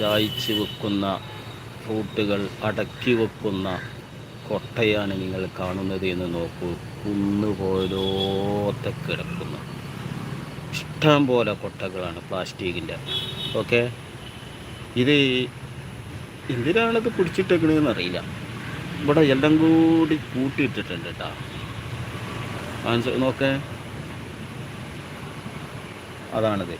ചായച്ച് വെക്കുന്ന റൂട്ടുകൾ അടക്കി വെക്കുന്ന കൊട്ടയാണ് നിങ്ങൾ കാണുന്നത് എന്ന് നോക്കൂ. കുന്നുപോലോത്തെ കിടക്കുന്നു. ഇഷ്ടം പോലെ കൊട്ടകളാണ് പ്ലാസ്റ്റിക്കിന്റെ. ഓക്കെ? ഇത് എന്തിനാണിത് പിടിച്ചിട്ടേക്കണതെന്ന് അറിയില്ല ഇവിടെ എല്ലാം കൂടി കൂട്ടിയിട്ടിട്ടുണ്ട് കേട്ടോ നോക്കേ. അതാണിത്.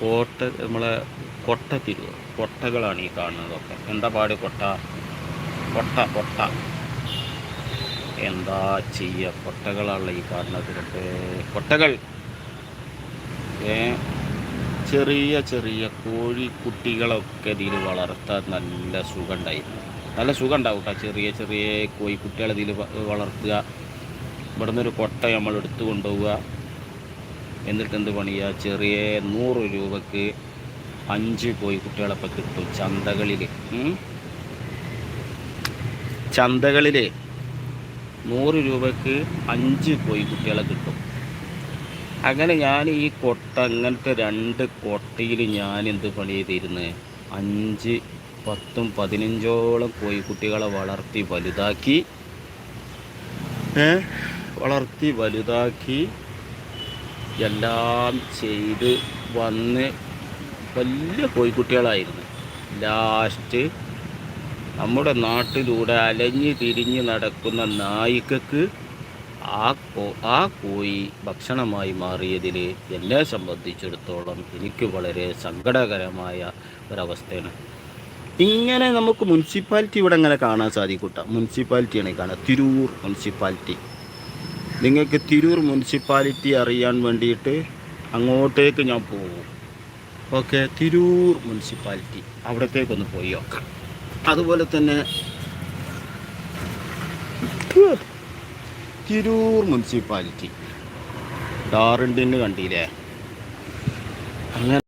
കോട്ട നമ്മളെ കൊട്ട തിരുവ് കൊട്ടകളാണ് ഈ കാണുന്നതൊക്കെ. എന്താ പാട് കൊട്ട? കൊട്ട കൊട്ട. എന്താ ചെയ്യ? കൊട്ടകളാണല്ലോ ഈ കാണുന്നതിലൊക്കെ കൊട്ടേ കൊട്ടകൾ. ചെറിയ ചെറിയ കോഴിക്കുട്ടികളൊക്കെ ഇതിൽ വളർത്താൻ നല്ല സുഖമുണ്ടായിരുന്നു. നല്ല സുഖം ഉണ്ടാവും കേട്ടോ. ചെറിയ ചെറിയ കോഴിക്കുട്ടികളെ ഇതിൽ വളർത്തുക. ഇവിടുന്ന് ഒരു കൊട്ട നമ്മൾ എടുത്തു കൊണ്ടുപോവുക. എന്നിട്ട് എന്ത് പണിയുക ചെറിയ നൂറ് രൂപക്ക് അഞ്ച് പോയി കുട്ടികളപ്പം കിട്ടും ചന്തകളിൽ ചന്തകളിൽ നൂറ് രൂപക്ക് അഞ്ച് പോയി കുട്ടികളെ കിട്ടും. അങ്ങനെ ഞാൻ ഈ കൊട്ട അങ്ങനത്തെ രണ്ട് കൊട്ടയിൽ ഞാൻ എന്ത് പണി ചെയ്തിരുന്നു? അഞ്ച് പത്തും പതിനഞ്ചോളം കോഴിക്കുട്ടികളെ വളർത്തി വലുതാക്കി. വളർത്തി വലുതാക്കി. എല്ലാം ചെയ്ത് വന്ന് വലിയ കോഴിക്കുട്ടികളായിരുന്നു. ലാസ്റ്റ് നമ്മുടെ നാട്ടിലൂടെ അലഞ്ഞ് തിരിഞ്ഞ് നടക്കുന്ന നായിക്കക്ക് ആ കോ ആ കോഴി ഭക്ഷണമായി മാറിയതിൽ എന്നെ സംബന്ധിച്ചിടത്തോളം എനിക്ക് വളരെ സങ്കടകരമായ ഒരവസ്ഥയാണ്. ഇങ്ങനെ നമുക്ക് മുനിസിപ്പാലിറ്റി ഇവിടെ അങ്ങനെ കാണാൻ സാധിക്കൂട്ട. മുനിസിപ്പാലിറ്റിയാണ് കാണാം. തിരൂർ മുനിസിപ്പാലിറ്റി. നിങ്ങൾക്ക് തിരൂർ മുനിസിപ്പാലിറ്റി അറിയാൻ വേണ്ടിയിട്ട് അങ്ങോട്ടേക്ക് ഞാൻ പോകും ഓക്കെ തിരൂർ മുനിസിപ്പാലിറ്റി. അവിടത്തേക്കൊന്ന് പോയി നോക്കാം. അതുപോലെ തന്നെ തിരൂർ മുനിസിപ്പാലിറ്റി. ഡാറിന്റെ കണ്ടില്ലേ? അങ്ങനെ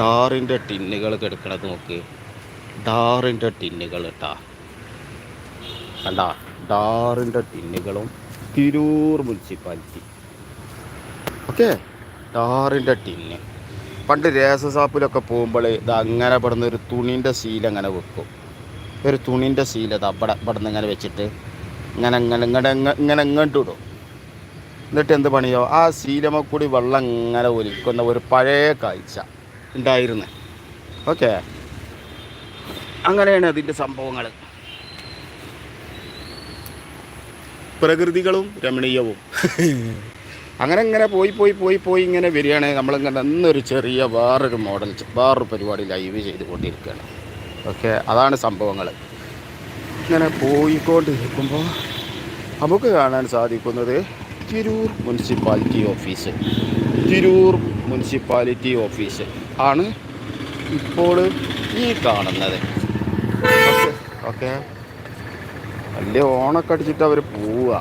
ഡാറിന്റെ ടിന്നുകൾ കിടക്കണത് നോക്ക്. ഡാറിന്റെ ടിന്നുകൾ കേട്ടാ. കണ്ട? ഡാറിന്റെ ടിന്നുകളും തിരൂർ മുനിസിപ്പാലിറ്റി. ഓക്കെ. ടാറിന്റെ ടിന്ന്. പണ്ട് രേസസാപ്പിലൊക്കെ പോകുമ്പോൾ ഇത് അങ്ങനെ പെടുന്ന ഒരു തുണിന്റെ ശീല അങ്ങനെ വെക്കും. ഒരു തുണിന്റെ ശീല ഇത് അവിടെ ഇവിടെ നിന്ന് ഇങ്ങനെ വെച്ചിട്ട് ഇങ്ങനെ ഇങ്ങനെ ഇങ്ങനെ ഇങ്ങ- ഇങ്ങനെ ഇങ്ങോട്ട് ഇടും. എന്നിട്ട് എന്ത് പണിയോ? ആ ശീലമ കൂടി വെള്ളം ഇങ്ങനെ ഒലിക്കുന്ന ഒരു പഴയ കാഴ്ച ഉണ്ടായിരുന്നു. ഓക്കെ. അങ്ങനെയാണ് അതിന്റെ സംഭവങ്ങൾ പ്രകൃതികളും രമണീയവും. അങ്ങനെ ഇങ്ങനെ പോയി പോയി പോയി പോയി ഇങ്ങനെ വരികയാണ്. നമ്മളിങ്ങനെ അന്നൊരു ചെറിയ വേറൊരു മോഡൽ വേറൊരു പരിപാടി ലൈവ് ചെയ്തുകൊണ്ടിരിക്കുകയാണ്. ഓക്കെ അതാണ് സംഭവങ്ങൾ. ഇങ്ങനെ പോയിക്കൊണ്ടിരിക്കുമ്പോൾ നമുക്ക് കാണാൻ സാധിക്കുന്നത് Tirur municipality office. Tirur municipality office ആണ് ഇപ്പോൾ ഈ കാണുന്നത്. Okay okay. വലിയ ഓണൊക്കെ അടിച്ചിട്ട് അവർ പോവുക.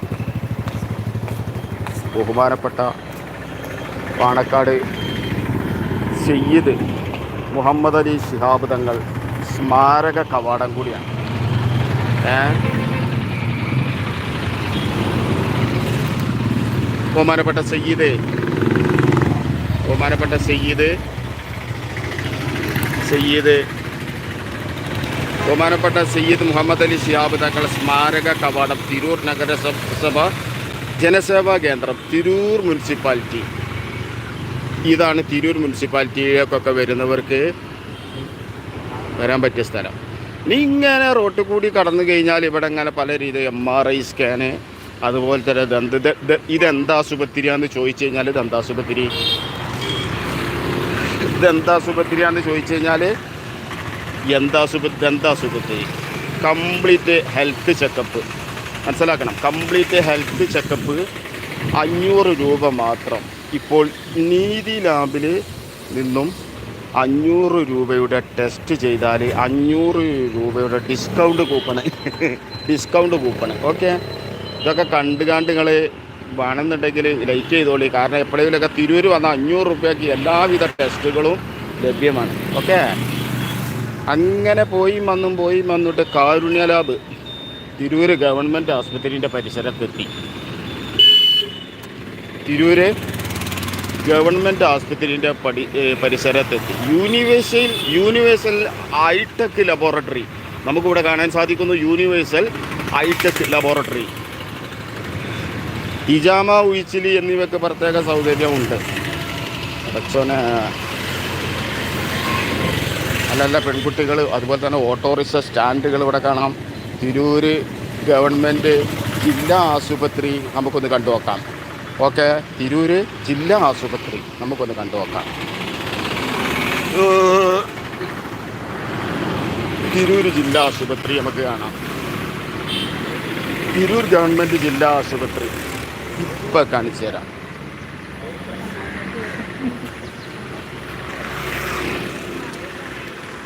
ബഹുമാനപ്പെട്ട പാണക്കാട് സയ്യിദ് മുഹമ്മദ് അലി ശിഹാബ് തങ്ങൾ സ്മാരക കവാടം കൂടിയാണ്. ബഹുമാനപ്പെട്ട സയ്യിദ് ബഹുമാനപ്പെട്ട സയ്യിദ് സയ്യിദ് ബഹുമാനപ്പെട്ട സയ്യിദ് മുഹമ്മദ് അലി ഷിയാബ് തങ്ങൾ സ്മാരക കവാടം തിരൂർ നഗരസഭ ജനസേവാ കേന്ദ്രം തിരൂർ മുനിസിപ്പാലിറ്റി. ഇതാണ് തിരൂർ മുനിസിപ്പാലിറ്റിയിലേക്കൊക്കെ വരുന്നവർക്ക് വരാൻ പറ്റിയ സ്ഥലം. ഇനി ഇങ്ങനെ റോട്ട് കൂടി കടന്നു കഴിഞ്ഞാൽ ഇവിടെ ഇങ്ങനെ പല രീതി എം ആർ ഐ സ്കാന് അതുപോലെ തന്നെ ദന്ത ഇതെന്താശുപത്രിയാന്ന് ചോദിച്ചു കഴിഞ്ഞാൽ ദന്താശുപത്രി ഇതെന്താശുപത്രിയാന്ന് ചോദിച്ചു കഴിഞ്ഞാൽ എന്താശുപത്രി ദന്താശുപത്രി കംപ്ലീറ്റ് ഹെൽത്ത് ചെക്കപ്പ് മനസ്സിലാക്കണം. കംപ്ലീറ്റ് ഹെൽത്ത് ചെക്കപ്പ് അഞ്ഞൂറ് രൂപ മാത്രം. ഇപ്പോൾ നീതി ലാബിൽ നിന്നും അഞ്ഞൂറ് രൂപയുടെ ടെസ്റ്റ് ചെയ്താൽ അഞ്ഞൂറ് രൂപയുടെ discount coupon discount coupon okay ഇതൊക്കെ കണ്ട് കണ്ട് നിങ്ങൾ വേണമെന്നുണ്ടെങ്കിൽ ലൈക്ക് ചെയ്തോളി. കാരണം എപ്പോഴെങ്കിലുമൊക്കെ തിരൂർ വന്ന അഞ്ഞൂറ് രൂപയ്ക്ക് എല്ലാവിധ ടെസ്റ്റുകളും ലഭ്യമാണ്. ഓക്കെ അങ്ങനെ പോയി വന്നും പോയി വന്നിട്ട് കാരുണ്യ ലാബ് തിരൂർ ഗവൺമെന്റ് ആസ്പത്രിന്റെ പരിസരത്തെത്തി. തിരൂര് ഗവൺമെന്റ് ആസ്പത്രിന്റെ പടി പരിസരത്തെത്തി. Universal universal hitech laboratory. നമുക്കിവിടെ കാണാൻ സാധിക്കുന്നു യൂണിവേഴ്സൽ ഹൈടെക് ലബോറട്ടറി. ഇജാമ ഉയിച്ചിലി എന്നിവയ്ക്ക് പ്രത്യേക സൗകര്യമുണ്ട്. അടച്ചോനെ അല്ലല്ല പെൺകുട്ടികൾ അതുപോലെ തന്നെ ഓട്ടോറിക്ഷ സ്റ്റാൻഡുകൾ ഇവിടെ കാണാം. തിരൂർ ഗവൺമെന്റ് ജില്ലാ ആശുപത്രി നമുക്കൊന്ന് കണ്ടു നോക്കാം. ഓക്കെ തിരൂർ ജില്ലാ ആശുപത്രി നമുക്കൊന്ന് കണ്ടു നോക്കാം. തിരൂർ ജില്ലാ ആശുപത്രി നമുക്ക് കാണാം. തിരൂർ ഗവൺമെന്റ് ജില്ലാ ആശുപത്രി. ഇപ്പം കാണിച്ചു തരാം.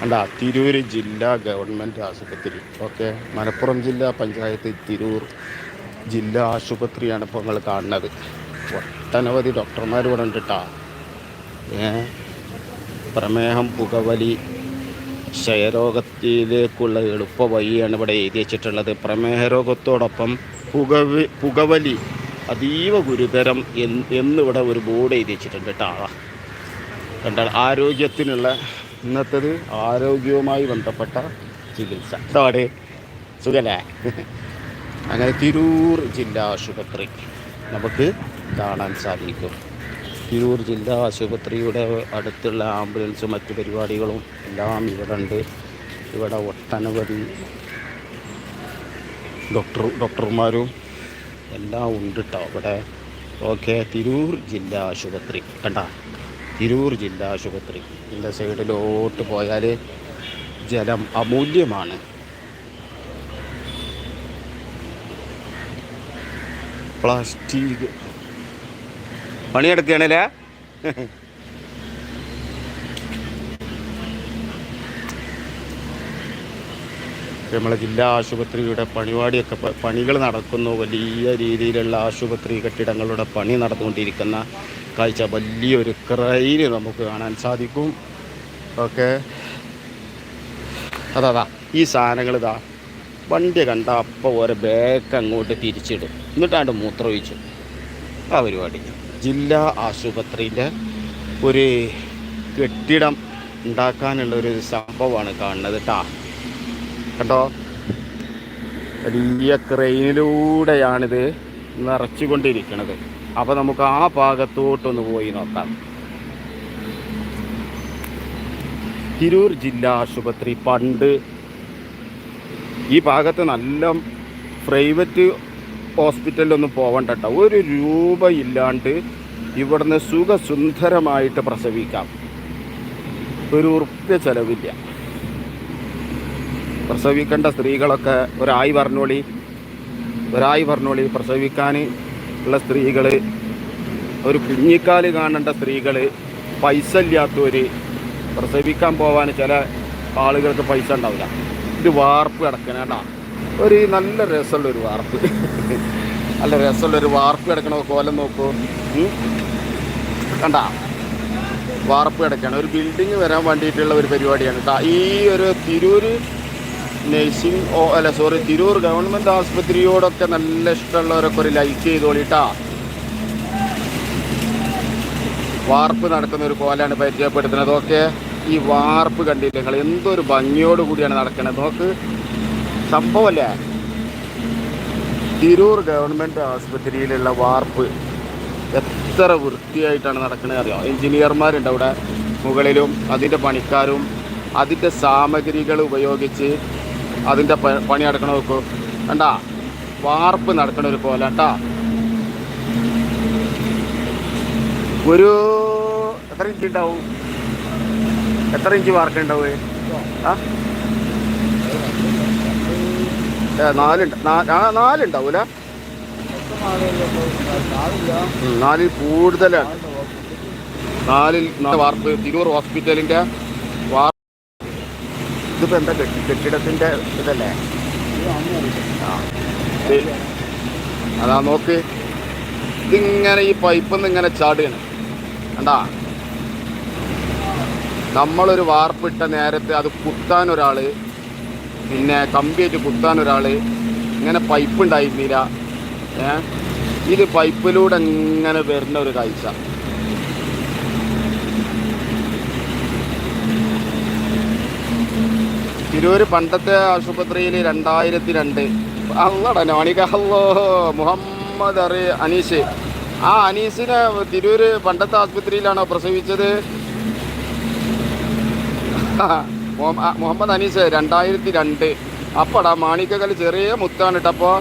അല്ല തിരൂർ ജില്ലാ ഗവൺമെന്റ് ആശുപത്രി. ഓക്കെ. മലപ്പുറം ജില്ലാ പഞ്ചായത്ത് തിരൂർ ജില്ലാ ആശുപത്രിയാണ് ഇപ്പോൾ നിങ്ങൾ കാണുന്നത്. ഒട്ടനവധി ഡോക്ടർമാർ ഇവിടെ ഉണ്ട് കേട്ടോ ഏ? പ്രമേഹം പുകവലി ക്ഷയരോഗത്തിലേക്കുള്ള എളുപ്പ വഴിയാണ് ഇവിടെ എഴുതി വെച്ചിട്ടുള്ളത്. പ്രമേഹ രോഗത്തോടൊപ്പം പുകവി പുകവലി അതീവ ഗുരുതരം എന്നിവിടെ ഒരു ബോർഡ് എഴുതി വെച്ചിട്ടുണ്ട് കേട്ടോ. കണ്ടാൽ ആരോഗ്യത്തിനുള്ള ഇന്നത്തേത് ആരോഗ്യവുമായി ബന്ധപ്പെട്ട ചികിത്സ. അതോടെ സുഖല്ലേ? അങ്ങനെ തിരൂർ ജില്ലാ ആശുപത്രി നമുക്ക് കാണാൻ സാധിക്കും. തിരൂർ ജില്ലാ ആശുപത്രിയുടെ അടുത്തുള്ള ആംബുലൻസും മറ്റു പരിപാടികളും എല്ലാം ഇവിടെ ഉണ്ട് ഇവിടെ ഒട്ടനവധി ഡോക്ടർ ഡോക്ടർമാരും എല്ലാം ഉണ്ട് കേട്ടോ ഇവിടെ. ഓക്കെ തിരൂർ ജില്ലാ ആശുപത്രി. കണ്ട? തിരൂർ ജില്ലാ ആശുപത്രി. ഇതിന്റെ സൈഡിലോട്ട് പോയാൽ ജലം അമൂല്യമാണ്. പ്ലാസ്റ്റിക്. പണിയെടുക്കുകയാണല്ലേ നമ്മളെ ജില്ലാ ആശുപത്രിയുടെ പണിപാടിയൊക്കെ പണികൾ നടക്കുന്നു. വലിയ രീതിയിലുള്ള ആശുപത്രി കെട്ടിടങ്ങളുടെ പണി നടന്നുകൊണ്ടിരിക്കുന്ന കാഴ്ച വലിയൊരു ക്രൈന് നമുക്ക് കാണാൻ സാധിക്കും. ഓക്കെ. അതാ ഈ സാധനങ്ങൾ ഇതാ. വണ്ടി കണ്ട അപ്പോൾ ഒരു ബാക്ക് അങ്ങോട്ട് തിരിച്ചിടും. എന്നിട്ടാണ്ട് മൂത്രമൊഴിച്ചു ആ പരിപാടി. ജില്ലാ ആശുപത്രിന്റെ ഒരു കെട്ടിടം ഉണ്ടാക്കാനുള്ള ഒരു സംഭവമാണ് കാണുന്നത് കേട്ടാ കണ്ടോ? വലിയ ക്രെയിനിലൂടെയാണിത് നിറച്ചുകൊണ്ടിരിക്കുന്നത് അപ്പോൾ നമുക്ക് ആ ഭാഗത്തോട്ടൊന്ന് പോയി നോക്കാം. തിരൂർ ജില്ലാ ആശുപത്രി പണ്ട് ഈ ഭാഗത്ത് നല്ല പ്രൈവറ്റ് ഹോസ്പിറ്റലിലൊന്നും പോകണ്ട കേട്ടോ ഒരു രൂപ ഇല്ലാണ്ട് ഇവിടുന്ന് സുഖസുന്ദരമായിട്ട് പ്രസവിക്കാം. ഒരു ഉറുപ്പ്യ ചെലവില്ല. പ്രസവിക്കേണ്ട സ്ത്രീകളൊക്കെ ഒരായി പറഞ്ഞോളി ഒരായി പറഞ്ഞോളി പ്രസവിക്കാൻ ഉള്ള സ്ത്രീകൾ ഒരു കുഞ്ഞിക്കാൽ കാണേണ്ട സ്ത്രീകൾ പൈസ ഇല്ലാത്തവർ പ്രസവിക്കാൻ പോകാൻ ചില ആളുകൾക്ക് പൈസ ഉണ്ടാവില്ല. ഇത് വാർപ്പ് കിടക്കണ കേട്ടോ ഒരു നല്ല രസമുള്ളൊരു വാർപ്പ്. നല്ല രസമുള്ളൊരു വാർപ്പ് കിടക്കണ കോലം നോക്കൂ. കണ്ട? വാർപ്പ് കിടക്കണം. ഒരു ബിൽഡിങ് വരാൻ വേണ്ടിയിട്ടുള്ള ഒരു പരിപാടിയാണ് കേട്ടോ. ഈ ഒരു തിരൂര് നഴ്സിംഗ് ഓ അല്ല സോറി തിരൂർ ഗവൺമെന്റ് ആസ്പത്രിയോടൊക്കെ നല്ല ഇഷ്ടമുള്ളവരൊക്കെ ഒരു ലൈക്ക് ചെയ്തോളിട്ടാ. വാർപ്പ് നടക്കുന്ന ഒരു കോലാണ് പരിചയപ്പെടുത്തുന്നത്. ഓക്കെ ഈ വാർപ്പ് കണ്ടില്ല നിങ്ങൾ? എന്തൊരു ഭംഗിയോട് കൂടിയാണ് നടക്കുന്നത് നോക്ക് സംഭവമല്ലേ തിരൂർ ഗവൺമെന്റ് ആസ്പത്രിയിലുള്ള വാർപ്പ് എത്ര വൃത്തിയായിട്ടാണ് നടക്കുന്നത് അറിയാം? എഞ്ചിനീയർമാരുണ്ട് അവിടെ മുകളിലും അതിന്റെ പണിക്കാരും അതിന്റെ സാമഗ്രികൾ ഉപയോഗിച്ച് അതിന്റെ പണി നടക്കണ നോക്കൂ. വേണ്ട വാർപ്പ് നടക്കണ ഒരു പോലെ കേട്ടാ ഒരു എത്ര ഇഞ്ച് ഉണ്ടാവും? എത്ര ഇഞ്ച് വാർക്ക ഉണ്ടാവും? ആ? നാലുണ്ട് നാലുണ്ടാവൂല നാലിൽ കൂടുതലാണ്. നാലിൽ നാല് വാർപ്പ് തിരൂർ ഹോസ്പിറ്റലിന്റെ വാർ ഇതിപ്പോൾ എന്താ കെട്ടി- കെട്ടിടത്തിന്റെ ഇതല്ലേ? അതാ നോക്ക്. ഇതിങ്ങനെ ഈ പൈപ്പിൽ ഇങ്ങനെ ചാടുകയാണ്. കണ്ടാ? നമ്മളൊരു വാർപ്പിട്ട നേരത്തെ അത് കുത്താൻ ഒരാൾ പിന്നെ കമ്പിയായിട്ട് കുത്താൻ ഒരാൾ ഇങ്ങനെ പൈപ്പ് ഉണ്ടായിരുന്നില്ല. ഏ? ഇത് പൈപ്പിലൂടെ ഇങ്ങനെ വരുന്ന ഒരു കാഴ്ച. തിരൂര് പണ്ടത്തെ ആശുപത്രിയിൽ രണ്ടായിരത്തി രണ്ട് അല്ലട നോണിക മുഹമ്മദ് അറി അനീസ്. ആ അനീസിനെ തിരൂർ പണ്ടത്തെ ആശുപത്രിയിലാണോ പ്രസവിച്ചത്? മുഹമ്മദ് അനീസ് രണ്ടായിരത്തി രണ്ട് അപ്പടാ മാണിക്കകൽ ചെറിയ മുത്താണ് ഇട്ടപ്പോൾ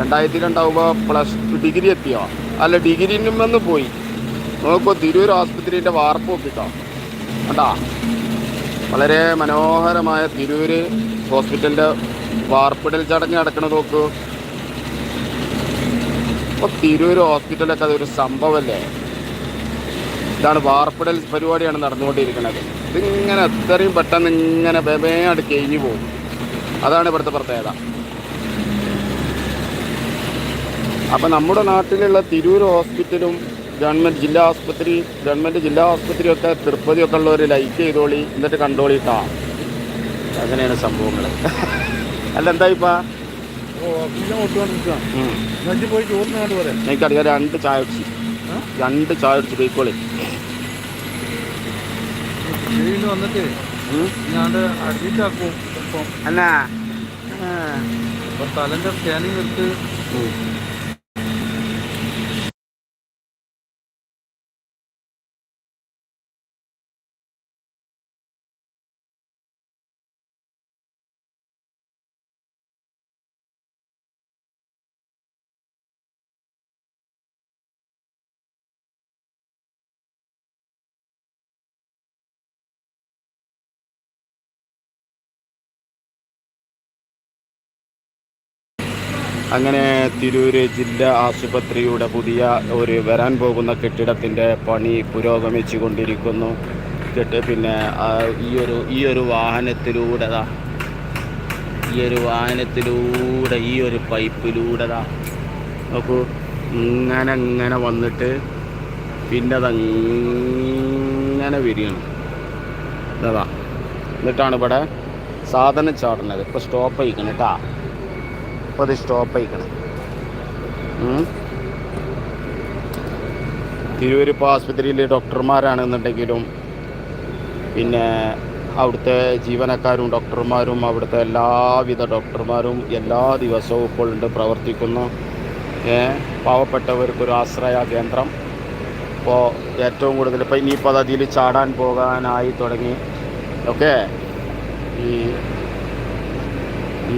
രണ്ടായിരത്തി രണ്ടാവുമ്പോൾ പ്ലസ് ഡിഗ്രി എത്തിയോ? അല്ല ഡിഗ്രിന്ന് പോയി. നോക്കുമ്പോ തിരൂർ ആശുപത്രിന്റെ വാർപ്പ് നോക്കിട്ടോ. കണ്ടാ? വളരെ മനോഹരമായ തിരൂര് ഹോസ്പിറ്റലിന്റെ വാർപ്പിടൽ ചടങ്ങ് നടക്കണത് നോക്കൂ. ഇപ്പോൾ തിരൂർ ഹോസ്പിറ്റലൊക്കെ അതൊരു സംഭവമല്ലേ ഇതാണ് വാർപ്പിടൽ പരിപാടിയാണ് നടന്നുകൊണ്ടിരിക്കുന്നത്. ഇതിങ്ങനെ എത്രയും പെട്ടെന്ന് ഇങ്ങനെ ബേബേയായിട്ട് കഴിഞ്ഞു പോകും. അതാണ് ഇവിടുത്തെ പ്രത്യേകത. അപ്പം നമ്മുടെ നാട്ടിലുള്ള തിരൂർ ഹോസ്പിറ്റലും ഗവൺമെന്റ് ജില്ലാ ആസ്പത്രി ഗവൺമെന്റ് ജില്ലാ ആസ്പത്രിയൊക്കെ തൃപ്പതിയൊക്കെ ഉള്ളവർ ലൈക്ക് ചെയ്തോളി എന്നിട്ട് കണ്ടോളിട്ടാ. അങ്ങനെയാണ് സംഭവങ്ങൾ അല്ല എന്താ ഇപ്പാ? എനിക്കറിയാം രണ്ട് ചായ കുടിച്ച്. രണ്ട് ചായ കുടിച്ച് പോയിക്കോളി. വന്നിട്ട് തലന്റെ സ്കാനിങ് എടുത്ത് അങ്ങനെ തിരൂർ ജില്ലാ ആശുപത്രിയുടെ പുതിയ ഒരു വരാൻ പോകുന്ന കെട്ടിടത്തിന്റെ പണി പുരോഗമിച്ചു കൊണ്ടിരിക്കുന്നു കെട്ട് പിന്നെ ഈ ഒരു ഈ ഒരു വാഹനത്തിലൂടെ ഈ ഒരു വാഹനത്തിലൂടെ ഈ ഒരു പൈപ്പിലൂടെ നോക്കൂ ഇങ്ങനെ ഇങ്ങനെ വന്നിട്ട് പിന്നെ അതങ്ങനെ വരികയാണ്. ഇതാ എന്നിട്ടാണ് ഇവിടെ സാധനം ചാടുന്നത്. ഇപ്പോൾ സ്റ്റോപ്പ് ആയിക്കണം കേട്ടാ. അപ്പോൾ അത് സ്റ്റോപ്പ് ആയിക്കണം തിരുവരിപ്പോൾ ആസ്പത്രിയിൽ ഡോക്ടർമാരാണെന്നുണ്ടെങ്കിലും പിന്നെ അവിടുത്തെ ജീവനക്കാരും ഡോക്ടർമാരും അവിടുത്തെ എല്ലാവിധ ഡോക്ടർമാരും എല്ലാ ദിവസവും ഇപ്പോൾ ഉണ്ട് പ്രവർത്തിക്കുന്നു. പാവപ്പെട്ടവർക്കൊരു ആശ്രയ കേന്ദ്രം. ഇപ്പോൾ ഏറ്റവും കൂടുതൽ ഇപ്പോൾ ഇനിയിപ്പോൾ പദ്ധതിയിൽ ചാടാൻ പോകാനായി തുടങ്ങി. ഓക്കെ? ഈ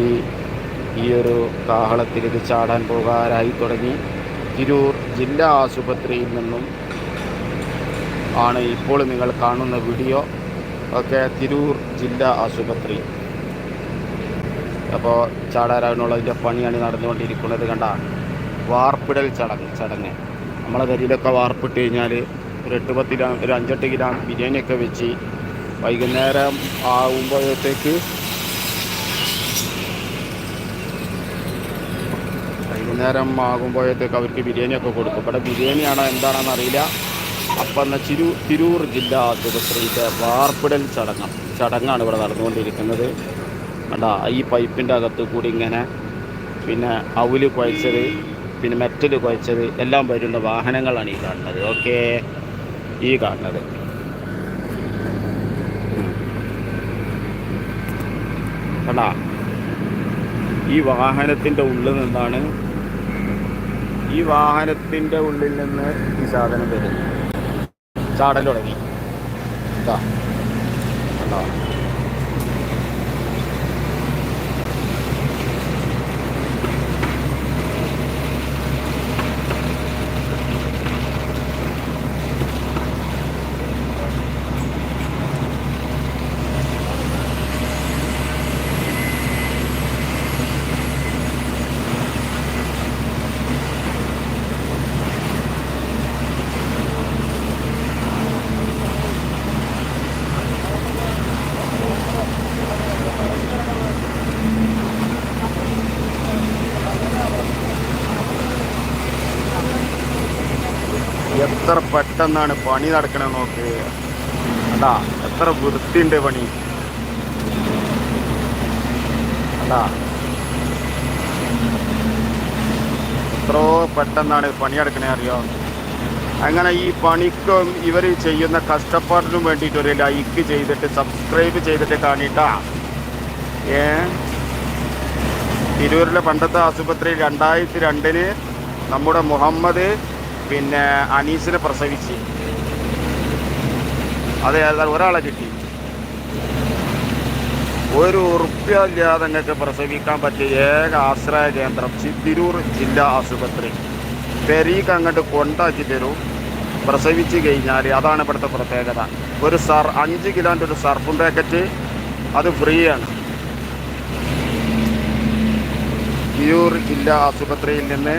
ഈ ഈ ഒരു ഇത് ചാടാൻ പോകാനായി തുടങ്ങി. തിരൂർ ജില്ലാ ആശുപത്രിയിൽ നിന്നും ആണ് ഇപ്പോൾ നിങ്ങൾ കാണുന്ന വീഡിയോ ഒക്കെ തിരൂർ ജില്ലാ ആശുപത്രി. അപ്പോൾ ചാടാരാവിനുള്ളതിന്റെ പണിയാണ് നടന്നുകൊണ്ടിരിക്കുന്നത് കണ്ട വാർപ്പിടൽ ചടങ്ങ് ചടങ്ങ്. നമ്മളെ കരിയിലൊക്കെ വാർപ്പിട്ട് കഴിഞ്ഞാൽ ഒരു എട്ട് പത്ത് ഗ്രാം ഒരു അഞ്ചെട്ട് ഗ്രാം ബിരിയാണിയൊക്കെ വെച്ച് വൈകുന്നേരം ആകുമ്പോഴത്തേക്ക് വൈകുന്നേരം ആകുമ്പോഴത്തേക്ക് അവർക്ക് ബിരിയാണിയൊക്കെ കൊടുക്കും. ഇവിടെ ബിരിയാണിയാണോ എന്താണെന്ന് അറിയില്ല. അപ്പം എന്നാൽ ചിരു തിരൂർ ജില്ലാ ആശുപത്രിയിലെ വാർപ്പിടൽ ചടങ്ങ് ചടങ്ങാണ് ഇവിടെ നടന്നുകൊണ്ടിരിക്കുന്നത്. കണ്ടാ ഈ പൈപ്പിന്റെ അകത്ത് കൂടി ഇങ്ങനെ പിന്നെ അവൽ കുഴച്ചത് പിന്നെ മെറ്റൽ കുഴച്ചത് എല്ലാം വരുന്ന വാഹനങ്ങളാണ് ഈ കാണുന്നത്. ഓക്കെ? ഈ കാണുന്നത്. കണ്ടാ ഈ വാഹനത്തിന്റെ ഉള്ളിൽ നിന്നാണ് ഈ വാഹനത്തിന്റെ ഉള്ളിൽ നിന്ന് ഈ സാധനം വരുന്നു. ചാടൽ തുടങ്ങി. ഇതാ. എത്ര പെട്ടെന്നാണ് പണി നടക്കണത് നോക്ക്. അതാ എത്ര വൃത്തിയുണ്ട് പണി. അതാ എത്രയോ പെട്ടെന്നാണ് നടക്കണേ അറിയോ? അങ്ങനെ ഈ പണിക്കും ഇവർ ചെയ്യുന്ന കഷ്ടപ്പാടിനും വേണ്ടിയിട്ട് ഒരു ലൈക്ക് ചെയ്തിട്ട് സബ്സ്ക്രൈബ് ചെയ്തിട്ട് കാണിട്ടാ. ഏ? തിരൂരിലെ പണ്ടത്തെ ആശുപത്രി രണ്ടായിരത്തി രണ്ടിന് നമ്മുടെ മുഹമ്മദ് പിന്നെ അനീസിനെ പ്രസവിച്ച്. അത് ഒരാളെ കിട്ടി. ഒരു ഉറുപ്പ്യ ഇല്ലാതെ പ്രസവിക്കാൻ പറ്റിയ ഏക ആശ്രയ കേന്ദ്രം ചിത്തിരൂർ തിരൂർ ജില്ലാ ആശുപത്രി. പെരീക്ക് അങ്ങോട്ട് കൊണ്ടാക്കി തരും പ്രസവിച്ച് കഴിഞ്ഞാൽ അതാണ് ഇവിടുത്തെ പ്രത്യേകത. ഒരു സർ അഞ്ച് കിലോന്റെ ഒരു സർഫും പാക്കറ്റ് അത് ഫ്രീ ആണ് തിരൂർ ജില്ലാ ആശുപത്രിയിൽ നിന്ന്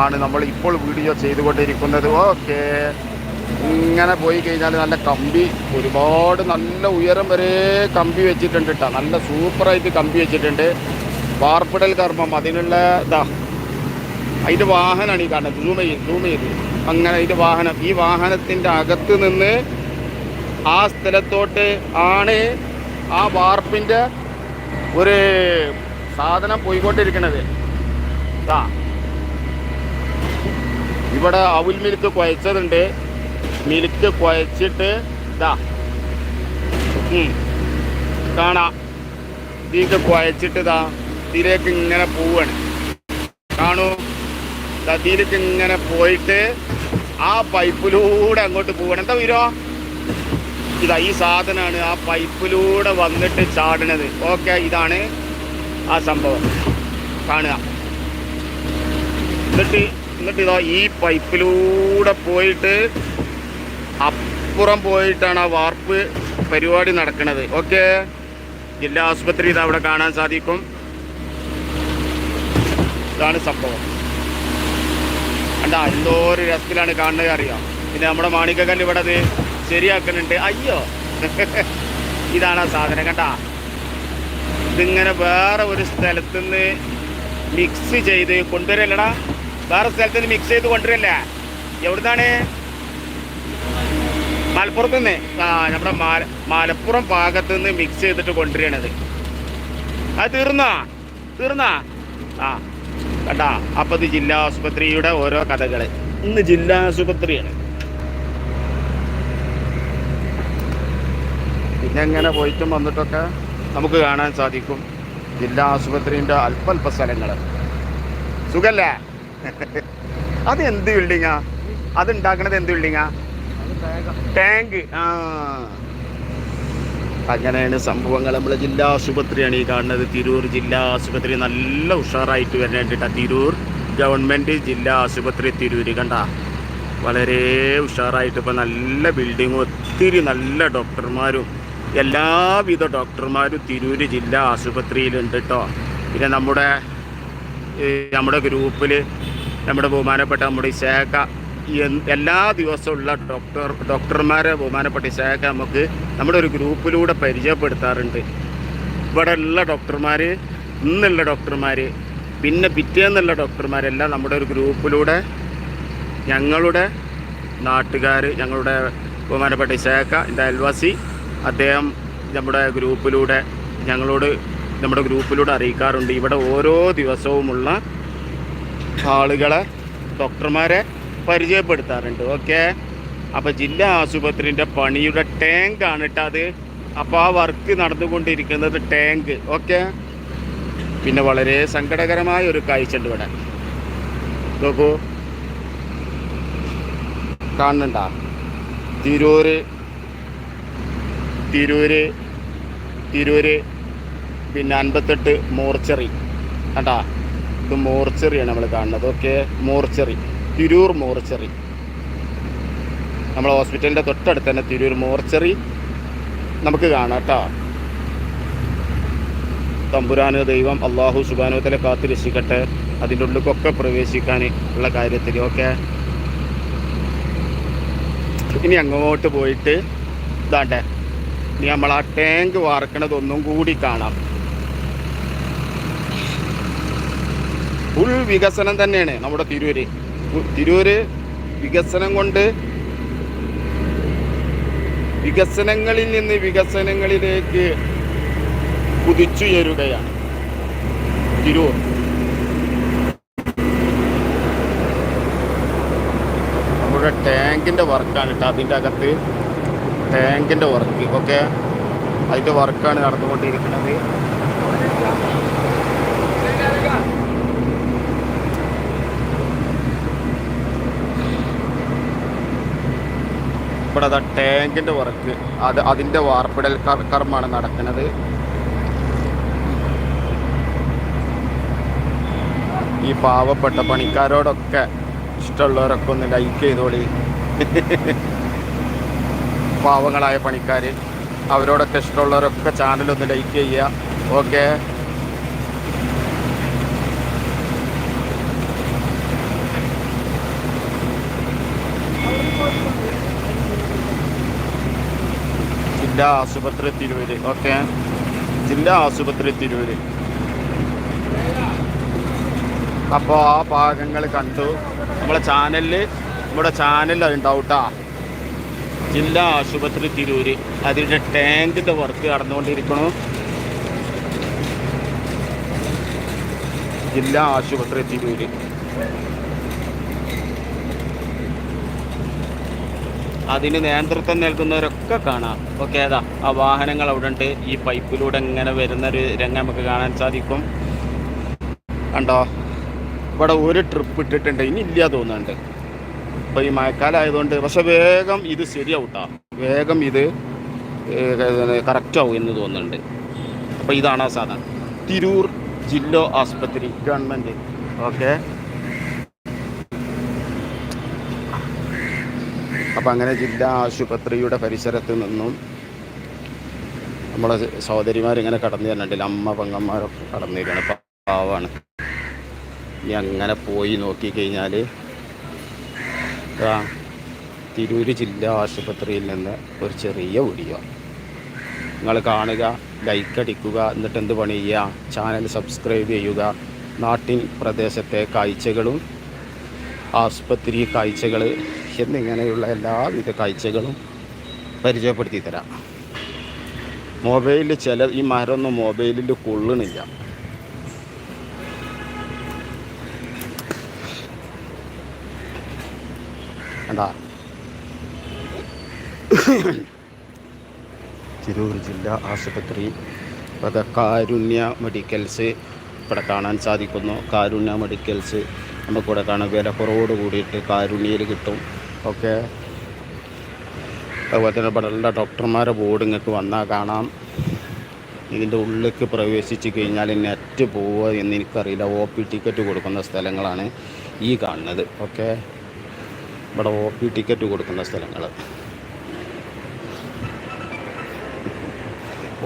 ആണ് നമ്മൾ ഇപ്പോൾ വീഡിയോ ചെയ്തുകൊണ്ടിരിക്കുന്നത്. ഓക്കെ. ഇങ്ങനെ പോയി കഴിഞ്ഞാൽ നല്ല കമ്പി ഒരുപാട് നല്ല ഉയരം വരെ കമ്പി വെച്ചിട്ടുണ്ട് കേട്ടോ നല്ല സൂപ്പറായിട്ട് കമ്പി വെച്ചിട്ടുണ്ട്. വാർപ്പിടൽ കർമ്മം അതിനുള്ള ഇതാ അതിന്റെ വാഹനമാണ് ഈ കാണുന്നത്. സൂം ചെയ്ത് സൂം ചെയ്ത്. അങ്ങനെ അതിന്റെ വാഹനം ഈ വാഹനത്തിന്റെ അകത്ത് നിന്ന് ആ സ്ഥലത്തോട്ട് ആണ് ആ വാർപ്പിന്റെ ഒരു സാധനം പോയിക്കൊണ്ടിരിക്കണത്. ഇതാ. ഇവിടെ അവുൽ മിൽക്ക് കുഴച്ചതുണ്ട്. മിൽക്ക് കുഴച്ചിട്ട് ഇതാ. കാണാം. ഇതിലേക്ക് കുഴച്ചിട്ട് ഇതാ ഇതിലേക്ക് ഇങ്ങനെ പോവാണ്. കാണൂ. ഇതിലേക്ക് ഇങ്ങനെ പോയിട്ട് ആ പൈപ്പിലൂടെ അങ്ങോട്ട് പോവാണ്. എന്താ വീരോ? ഇതാ ഈ സാധനമാണ് ആ പൈപ്പിലൂടെ വന്നിട്ട് ചാടണത്. ഓക്കെ ഇതാണ് ആ സംഭവം. കാണുക. എന്നിട്ട് എന്നിട്ട് ഇതാ ഈ പൈപ്പിലൂടെ പോയിട്ട് അപ്പുറം പോയിട്ടാണ് ആ വാർപ്പ് പരിപാടി നടക്കുന്നത് ഓക്കെ? ജില്ലാ ആസ്പത്രി ഇത് അവിടെ കാണാൻ സാധിക്കും. ഇതാണ് സംഭവം. അല്ല എന്തോ ഒരു രസത്തിലാണ് കാണുന്നത് അറിയാം. പിന്നെ നമ്മുടെ മാണിക്കക്കല്ല് ഇവിടെ അത് ശരിയാക്കുന്നുണ്ട്. അയ്യോ. ഇതാണ് ആ സാധനം കേട്ടാ ഇതിങ്ങനെ വേറെ ഒരു സ്ഥലത്തുനിന്ന് മിക്സ് ചെയ്ത് കൊണ്ടുവരല്ലടാ. വേറെ സ്ഥലത്ത് നിന്ന് മിക്സ് ചെയ്ത് കൊണ്ടുവരില്ല? എവിടുന്നാണ്? മലപ്പുറത്ത് നിന്ന് ആ നമ്മുടെ മാല മലപ്പുറം ഭാഗത്ത് നിന്ന് മിക്സ് ചെയ്തിട്ട് കൊണ്ടുവരണത് അത് തീർന്നാ? തീർന്നാ? ആ കണ്ടാ. അപ്പൊ ഇത് ജില്ലാ ആശുപത്രിയുടെ ഓരോ കഥകൾ. ഇന്ന് ജില്ലാ ആശുപത്രിയാണ്. പിന്നെ എങ്ങനെ പോയിട്ടും വന്നിട്ടൊക്കെ നമുക്ക് കാണാൻ സാധിക്കും. ജില്ലാ ആശുപത്രിന്റെ അല്പ സ്ഥലങ്ങൾ സുഖല്ലേ? അത് എന്ത് ബിൽഡിങ്ങാ അത് ഉണ്ടാക്കണത് എന്ത് ബിൽഡിങ്ങാ ടാങ്ക് ആ. അങ്ങനെയാണ് സംഭവങ്ങൾ. നമ്മൾ ജില്ലാ ആശുപത്രിയാണ് ഈ കാണുന്നത്. തിരൂർ ജില്ലാ ആശുപത്രി നല്ല ഉഷാറായിട്ട് വരേണ്ടിട്ടാ തിരൂർ ഗവൺമെന്റ് ജില്ലാ ആശുപത്രി തിരൂര്. കണ്ട? വളരെ ഉഷാറായിട്ട് ഇപ്പം നല്ല ബിൽഡിങ്ങും ഒത്തിരി നല്ല ഡോക്ടർമാരും എല്ലാവിധ ഡോക്ടർമാരും തിരൂര് ജില്ലാ ആശുപത്രിയിലുണ്ട് കേട്ടോ പിന്നെ നമ്മുടെ നമ്മുടെ ഗ്രൂപ്പിൽ നമ്മുടെ ബഹുമാനപ്പെട്ട നമ്മുടെ ഈ ശേഖ എല്ലാ ദിവസവും ഉള്ള ഡോക്ടർ ഡോക്ടർമാരെ ബഹുമാനപ്പെട്ട ഈ ശേഖ നമുക്ക് നമ്മുടെ ഒരു ഗ്രൂപ്പിലൂടെ പരിചയപ്പെടുത്താറുണ്ട്. ഇവിടെ ഉള്ള ഡോക്ടർമാർ ഇന്നുള്ള ഡോക്ടർമാർ പിന്നെ പിറ്റേന്നുള്ള ഡോക്ടർമാരെല്ലാം നമ്മുടെ ഒരു ഗ്രൂപ്പിലൂടെ ഞങ്ങളുടെ നാട്ടുകാർ ഞങ്ങളുടെ ബഹുമാനപ്പെട്ട ശേഖ എന്റെ അയൽവാസി അദ്ദേഹം നമ്മുടെ ഗ്രൂപ്പിലൂടെ ഞങ്ങളോട് നമ്മുടെ ഗ്രൂപ്പിലൂടെ അറിയിക്കാറുണ്ട്. ഇവിടെ ഓരോ ദിവസവുമുള്ള ആളുകളെ ഡോക്ടർമാരെ പരിചയപ്പെടുത്താറുണ്ട്. ഓക്കെ? അപ്പോൾ ജില്ലാ ആശുപത്രിന്റെ പണിയുടെ ടാങ്കാണ് കേട്ടോ അത്. അപ്പോൾ ആ വർക്ക് നടന്നുകൊണ്ടിരിക്കുന്നത് ടാങ്ക് ഓക്കെ? പിന്നെ വളരെ സങ്കടകരമായ ഒരു കാഴ്ച ഉണ്ട് ഇവിടെ. നോക്കൂ. കാണുന്നുണ്ട? തിരൂര് തിരൂര് തിരൂര് പിന്നെ അൻപത്തെട്ട് മോർച്ചറി. കണ്ടാ? ഇത് മോർച്ചറിയാണ് നമ്മൾ കാണുന്നത്. Okay mortuary. തിരൂർ മോർച്ചറി. നമ്മൾ ഹോസ്പിറ്റലിന്റെ തൊട്ടടുത്ത് തന്നെ തിരൂർ മോർച്ചറി നമുക്ക് കാണാം കേട്ടോ. തമ്പുരാന് ദൈവം അള്ളാഹു സുബാനുവത്തിലെ കാത്തു രക്ഷിക്കട്ടെ. അതിന്റെ ഉള്ളിലൊക്കെ പ്രവേശിക്കാൻ ഉള്ള കാര്യത്തിൽ ഓക്കെ? ഇനി അങ്ങോട്ട് പോയിട്ട് ഇതാണ്ടേ. ഇനി നമ്മൾ ആ ടാങ്ക് വാർക്കണതൊന്നും കൂടി കാണാം. ഫുൾ വികസനം തന്നെയാണ് നമ്മുടെ തിരൂര്. തിരൂര് വികസനം കൊണ്ട് വികസനങ്ങളിൽ നിന്ന് വികസനങ്ങളിലേക്ക് കുതിച്ചുയരുകയാണ് തിരൂർ. നമ്മുടെ ടാങ്കിന്റെ വർക്കാണ് കേട്ടോ അതിന്റെ അകത്ത്. ടാങ്കിന്റെ വർക്ക് ഓക്കെ അതിന്റെ വർക്കാണ് നടന്നുകൊണ്ടിരിക്കുന്നത്. ഇവിടെ അതാ ടാങ്കിന്റെ വർക്ക്. അത് അതിന്റെ വാർപ്പിടൽ കർമ്മമാണ് നടക്കുന്നത്. ഈ പാവപ്പെട്ട പണിക്കാരോടൊക്കെ ഇഷ്ടമുള്ളവരൊക്കെ ഒന്ന് ലൈക്ക് ചെയ്തോളി. പാവങ്ങളായ പണിക്കാർ അവരോടൊക്കെ ഇഷ്ടമുള്ളവരൊക്കെ ചാനലൊന്ന് ലൈക്ക് ചെയ്യുക. ഓക്കെ ജില്ലാ ആശുപത്രി തിരൂര്. ഓക്കെ? ജില്ലാ ആശുപത്രി തിരൂര്. അപ്പോൾ ആ ഭാഗങ്ങൾ കണ്ടു. നമ്മളെ ചാനലിൽ നമ്മുടെ ചാനലിൽ ഉണ്ടാവും കേട്ടോ ജില്ലാ ആശുപത്രി തിരൂര്. അതിന്റെ ടാങ്കിന്റെ വർക്ക് നടന്നുകൊണ്ടിരിക്കണു ജില്ലാ ആശുപത്രി തിരൂര്. അതിന് നേതൃത്വം നൽകുന്നവരൊക്കെ കാണാം. ഓക്കെ ഏതാ ആ വാഹനങ്ങൾ അവിടെ ഉണ്ട്. ഈ പൈപ്പിലൂടെ ഇങ്ങനെ വരുന്ന ഒരു രംഗം നമുക്ക് കാണാൻ സാധിക്കും. കണ്ടോ? ഇവിടെ ഒരു ട്രിപ്പ് ഇട്ടിട്ടുണ്ട്. ഇനി ഇല്ല തോന്നുന്നുണ്ട്. ഇപ്പോൾ ഈ മഴക്കാലം ആയതുകൊണ്ട് പക്ഷെ വേഗം ഇത് ശരിയാവൂട്ടാ. വേഗം ഇത് കറക്റ്റ് ആവും എന്ന് തോന്നുന്നുണ്ട്. അപ്പോൾ ഇതാണ് സാധനം. തിരൂർ ജില്ലാ ആസ്പത്രി ഗവൺമെന്റ് ഓക്കെ? അപ്പം അങ്ങനെ ജില്ലാ ആശുപത്രിയുടെ പരിസരത്ത് നിന്നും നമ്മളെ സഹോദരിമാരിങ്ങനെ കടന്നു തരുന്നുണ്ടല്ലോ അമ്മ പെങ്ങന്മാരൊക്കെ കടന്നു തരികയാണ് പാവാണ്. ഇനി അങ്ങനെ പോയി നോക്കിക്കഴിഞ്ഞാൽ തിരൂർ ജില്ലാ ആശുപത്രിയിൽ നിന്ന് ഒരു ചെറിയ വീഡിയോ. നിങ്ങൾ കാണുക ലൈക്ക് അടിക്കുക എന്നിട്ട് എന്ത് പണി ചെയ്യുക? ചാനൽ സബ്സ്ക്രൈബ് ചെയ്യുക. നാട്ടിൻ പ്രദേശത്തെ കാഴ്ചകളും ആസ്പത്രി കാഴ്ചകൾ എന്നിങ്ങനെയുള്ള എല്ലാവിധ കാഴ്ചകളും പരിചയപ്പെടുത്തി തരാം മൊബൈലിൽ ചില ഈ മരമൊന്നും മൊബൈലിൽ കൊള്ളണില്ല. എന്താ? തിരൂർ ജില്ലാ ആശുപത്രി അത് കാരുണ്യ മെഡിക്കൽസ് ഇവിടെ കാണാൻ സാധിക്കുന്നു. കാരുണ്യ മെഡിക്കൽസ് നമുക്കിവിടെ കാണാൻ വില കുറവോട് കൂടിയിട്ട് കാരുണ്യയിൽ കിട്ടും. ഓക്കെ. അതുപോലെ തന്നെ ഇവിടെ ഉള്ള ഡോക്ടർമാരെ ബോർഡ് നിങ്ങൾക്ക് വന്നാൽ കാണാം. ഇതിന്റെ ഉള്ളിലേക്ക് പ്രവേശിച്ച് കഴിഞ്ഞാൽ നെറ്റ് പോവുക എന്ന് എനിക്കറിയില്ല. ഒ പി ടിക്കറ്റ് കൊടുക്കുന്ന സ്ഥലങ്ങളാണ് ഈ കാണുന്നത്. ഓക്കെ. ഇവിടെ ഒ പി ടിക്കറ്റ് കൊടുക്കുന്ന സ്ഥലങ്ങൾ.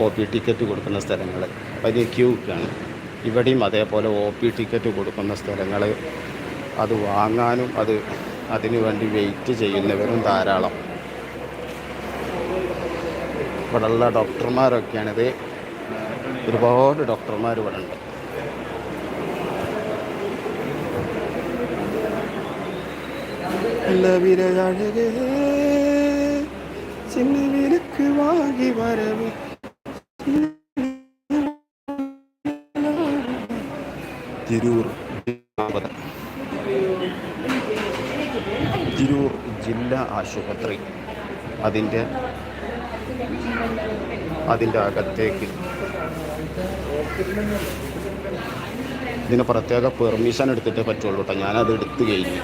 ഒ പി ടിക്കറ്റ് കൊടുക്കുന്ന സ്ഥലങ്ങൾ. വലിയ ക്യൂ ആണ് ഇവിടെയും അതേപോലെ ഒ പി ടിക്കറ്റ് കൊടുക്കുന്ന സ്ഥലങ്ങൾ. അത് വാങ്ങാനും അത് അതിനു വേണ്ടി വെയിറ്റ് ചെയ്യുന്നവരും ധാരാളം. ഇവിടെയുള്ള ഡോക്ടർമാരൊക്കെയാണിത്. ഒരുപാട് ഡോക്ടർമാർ ഇവിടെ ഉണ്ട് വിരഴകേ ചിന്ന വിലക്ക് വാങ്ങി വരവ്. ആശുപത്രി. അതിന്റെ അതിന്റെ അകത്തേക്ക്. ഇതിന് പ്രത്യേക പെർമിഷൻ എടുത്തിട്ടേ പറ്റുള്ളൂ കേട്ടോ. ഞാനത് എടുത്തു കഴിഞ്ഞു.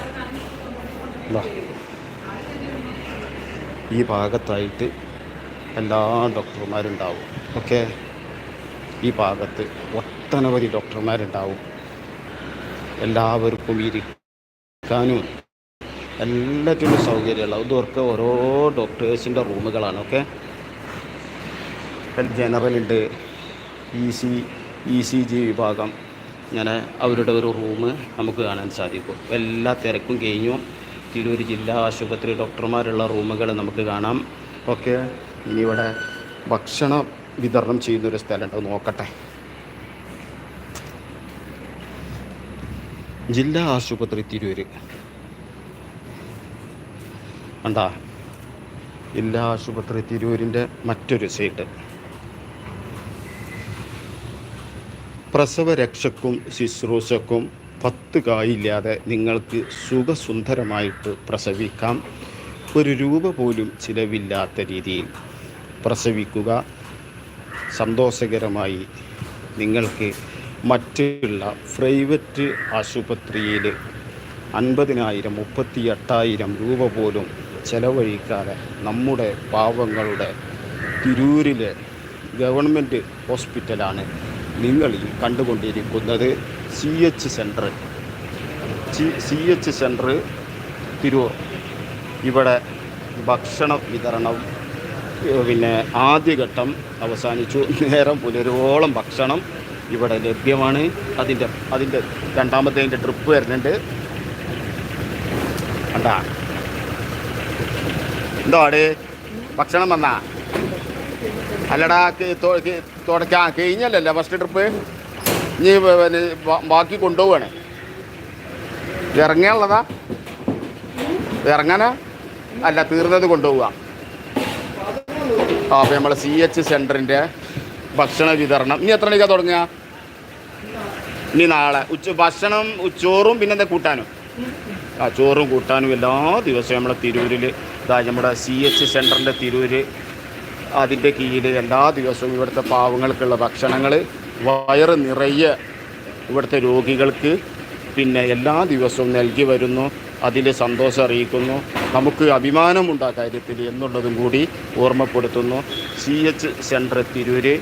ഈ ഭാഗത്തായിട്ട് എല്ലാ ഡോക്ടർമാരുണ്ടാവും. ഓക്കെ? ഈ ഭാഗത്ത് ഒട്ടനവധി ഡോക്ടർമാരുണ്ടാവും. എല്ലാവർക്കും ഇരിക്കാനും എല്ലാറ്റിനും സൗകര്യമുള്ള ഇതൊക്കെ ഓരോ ഡോക്ടേഴ്സിന്റെ റൂമുകളാണ് ഓക്കെ ജനറൽ ഉണ്ട് E C E C G വിഭാഗം. ഇങ്ങനെ അവരുടെ ഒരു റൂം നമുക്ക് കാണാൻ സാധിക്കും. എല്ലാ തിരക്കും കഴിഞ്ഞു. തിരൂർ ജില്ലാ ആശുപത്രി ഡോക്ടർമാരുള്ള റൂമുകൾ നമുക്ക് കാണാം ഓക്കെ ഇനി ഇവിടെ ഭക്ഷണം വിതരണം ചെയ്യുന്നൊരു സ്ഥലമുണ്ട് നോക്കട്ടെ. ജില്ലാ ആശുപത്രി തിരൂര്. കണ്ടാ? ജില്ലാ ആശുപത്രി തിരൂരിന്റെ മറ്റൊരു സീറ്റ്. പ്രസവരക്ഷക്കും ശുശ്രൂഷക്കും പത്ത് കായില്ലാതെ നിങ്ങൾക്ക് സുഖസുന്ദരമായിട്ട് പ്രസവിക്കാം. ഒരു രൂപ പോലും ചിലവില്ലാത്ത രീതിയിൽ പ്രസവിക്കുക സന്തോഷകരമായി നിങ്ങൾക്ക് മറ്റുള്ള പ്രൈവറ്റ് ആശുപത്രിയിൽ അൻപതിനായിരം മുപ്പത്തി എട്ടായിരം രൂപ പോലും ചെലവഴിക്കാതെ നമ്മുടെ പാവങ്ങളുടെ തിരൂരിലെ ഗവൺമെന്റ് ഹോസ്പിറ്റലാണ് നിങ്ങൾ ഈ കണ്ടുകൊണ്ടിരിക്കുന്നത്. C H centre. C H centre Tirur. ഇവിടെ ഭക്ഷണ വിതരണം പിന്നെ ആദ്യഘട്ടം അവസാനിച്ചു. നേരം പുലരോളം ഭക്ഷണം ഇവിടെ ലഭ്യമാണ്. അതിന്റെ അതിന്റെ രണ്ടാമത്തെ അതിന്റെ ട്രിപ്പ് വരുന്നുണ്ട്. കണ്ടാ? എന്തോ ആട് ഭക്ഷണം വന്നാ? അല്ലടാ തുടക്കാ കഴിഞ്ഞല്ലേ ഫസ്റ്റ് ട്രിപ്പ് ഇനി പിന്നെ ബാക്കി കൊണ്ടുപോവാണ്. ഇറങ്ങാനുള്ളതാ ഇറങ്ങാനാ? അല്ല തീർന്നത് കൊണ്ടുപോവുക ആ നമ്മളെ സി എച്ച് സെന്ററിന്റെ ഭക്ഷണ വിതരണം. ഇനി എത്ര മണിക്കാണ് തുടങ്ങുക? ഇനി നാളെ. ഉച്ച ഭക്ഷണം ചോറും പിന്നെന്താ കൂട്ടാനും? ആ ചോറും കൂട്ടാനും എല്ലാ ദിവസവും നമ്മളെ തിരൂരിൽ നമ്മുടെ സി എച്ച് സെന്ററിന്റെ തിരൂര്. അതിന്റെ കീഴിൽ എല്ലാ ദിവസവും ഇവിടുത്തെ പാവങ്ങൾക്കുള്ള ഭക്ഷണങ്ങൾ വയറ് നിറയെ ഇവിടുത്തെ രോഗികൾക്ക് പിന്നെ എല്ലാ ദിവസവും നൽകി വരുന്നു. അതിൽ സന്തോഷം അറിയിക്കുന്നു. നമുക്ക് അഭിമാനമുണ്ട് ആ കാര്യത്തിൽ എന്നുള്ളതും കൂടി ഓർമ്മപ്പെടുത്തുന്നു. C H centre Tirur.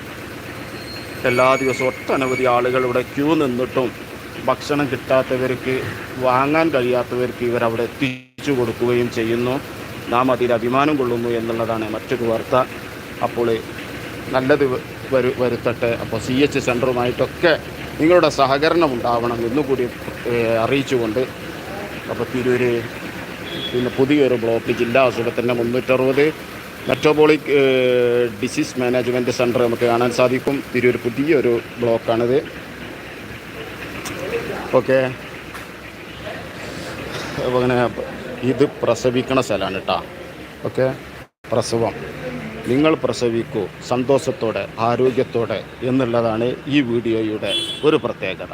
എല്ലാ ദിവസവും ഒട്ടനവധി ആളുകൾ ഇവിടെ ക്യൂ നിന്നിട്ടും ഭക്ഷണം കിട്ടാത്തവർക്ക് വാങ്ങാൻ കഴിയാത്തവർക്ക് ഇവരവിടെ എത്തിച്ചു കൊടുക്കുകയും ചെയ്യുന്നു. നാം അതിൽ അഭിമാനം കൊള്ളുന്നു എന്നുള്ളതാണ് മറ്റൊരു വാർത്ത. അപ്പോൾ നല്ലത് വരു വരുത്തട്ടെ. അപ്പോൾ സി എച്ച് സെന്ററുമായിട്ടൊക്കെ നിങ്ങളുടെ സഹകരണം ഉണ്ടാവണം എന്നുകൂടി അറിയിച്ചുകൊണ്ട് അപ്പോൾ തിരൂര് പിന്നെ പുതിയൊരു ബ്ലോക്ക് ജില്ലാ ആശുപത്രിന്റെ മുന്നൂറ്ററുപത് മെട്രോപോളിക് ഡിസീസ് മാനേജ്മെന്റ് സെന്റർ നമുക്ക് കാണാൻ സാധിക്കും. തിരൂർ പുതിയൊരു ബ്ലോക്കാണിത്. ഓക്കെ. അപ്പോൾ അങ്ങനെ ഇത് പ്രസവിക്കണ സ്ഥലമാണ് കേട്ടോ ഓക്കെ. പ്രസവം. നിങ്ങൾ പ്രസവിക്കൂ. സന്തോഷത്തോടെ ആരോഗ്യത്തോടെ എന്നുള്ളതാണ് ഈ വീഡിയോയുടെ ഒരു പ്രത്യേകത.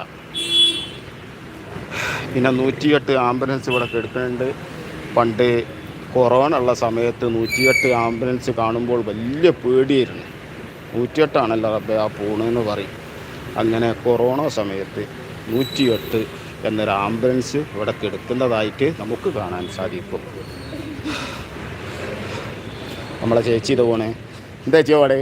പിന്നെ നൂറ്റിയെട്ട് ആംബുലൻസ് ഇവിടെ കിടക്കുന്നുണ്ട്. പണ്ട് കൊറോണ ഉള്ള സമയത്ത് നൂറ്റിയെട്ട് ആംബുലൻസ് കാണുമ്പോൾ വലിയ പേടിയായിരുന്നു. നൂറ്റിയെട്ടാണല്ലോ റബ്ബെ ആ പോണെന്ന് പറയും. അങ്ങനെ കൊറോണ സമയത്ത് നൂറ്റിയെട്ട് എന്നൊരു ആംബുലൻസ് ഇവിടെ കിടക്കുന്നതായിട്ട് നമുക്ക് കാണാൻ സാധിക്കും. നമ്മളെ ചേച്ചി ഇത് പോണേ. എന്താ ചേച്ചി അവിടെ?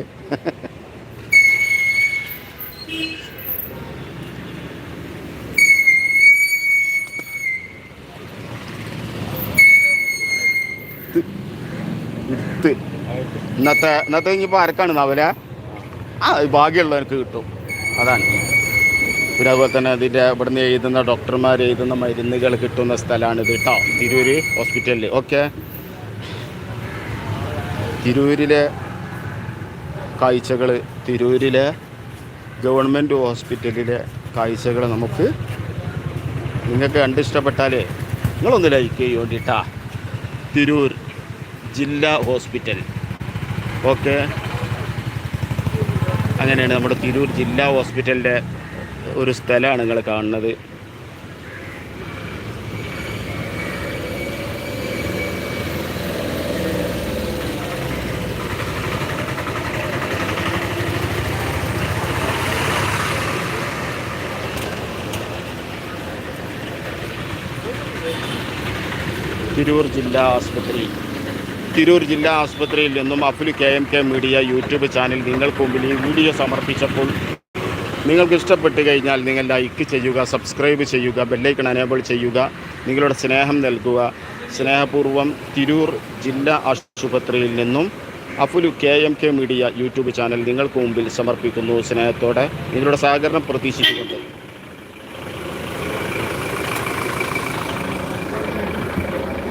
ഇന്നത്തെ ഇന്നത്തെ ഇനിയിപ്പോൾ ആർക്കാണ് നവല? ആ ഭാഗ്യമുള്ളവർക്ക് കിട്ടും. അതാണ്. പിന്നെ അതുപോലെ തന്നെ ഇതിന്റെ ഇവിടുന്ന് എഴുതുന്ന ഡോക്ടർമാർ എഴുതുന്ന മരുന്നുകൾ കിട്ടുന്ന സ്ഥലമാണ് ഇത് കേട്ടോ തിരൂര് ഹോസ്പിറ്റലിൽ ഓക്കെ തിരൂരിലെ കാഴ്ചകൾ തിരൂരിലെ ഗവൺമെന്റ് ഹോസ്പിറ്റലിലെ കാഴ്ചകൾ നമുക്ക് നിങ്ങൾക്ക് കണ്ടിഷ്ടപ്പെട്ടാലേ നിങ്ങളൊന്ന് ലൈക്ക് ചെയ്യുകൊണ്ടിട്ടാ തിരൂർ ജില്ലാ ഹോസ്പിറ്റൽ ഓക്കെ അങ്ങനെയാണ് നമ്മുടെ തിരൂർ ജില്ലാ ഹോസ്പിറ്റലിന്റെ ഒരു സ്ഥലമാണ് നിങ്ങൾ കാണുന്നത്. തിരൂർ ജില്ലാ ആസ്പത്രി. തിരൂർ ജില്ലാ ആസ്പത്രിയിൽ നിന്നും അഫുൽ K M K media YouTube channel നിങ്ങൾക്ക് മുമ്പിൽ ഈ വീഡിയോ സമർപ്പിച്ചപ്പോൾ നിങ്ങൾക്ക് ഇഷ്ടപ്പെട്ട് കഴിഞ്ഞാൽ നിങ്ങൾ ലൈക്ക് ചെയ്യുക സബ്സ്ക്രൈബ് ചെയ്യുക ബെല്ലൈക്കൺ അനേബിൾ ചെയ്യുക നിങ്ങളുടെ സ്നേഹം നൽകുക. സ്നേഹപൂർവം തിരൂർ ജില്ലാ ആശുപത്രിയിൽ നിന്നും അഫുലു K M K media YouTube channel നിങ്ങൾക്ക് മുമ്പിൽ സമർപ്പിക്കുന്നു സ്നേഹത്തോടെ. നിങ്ങളുടെ സഹകരണം പ്രതീക്ഷിച്ചുകൊണ്ട്.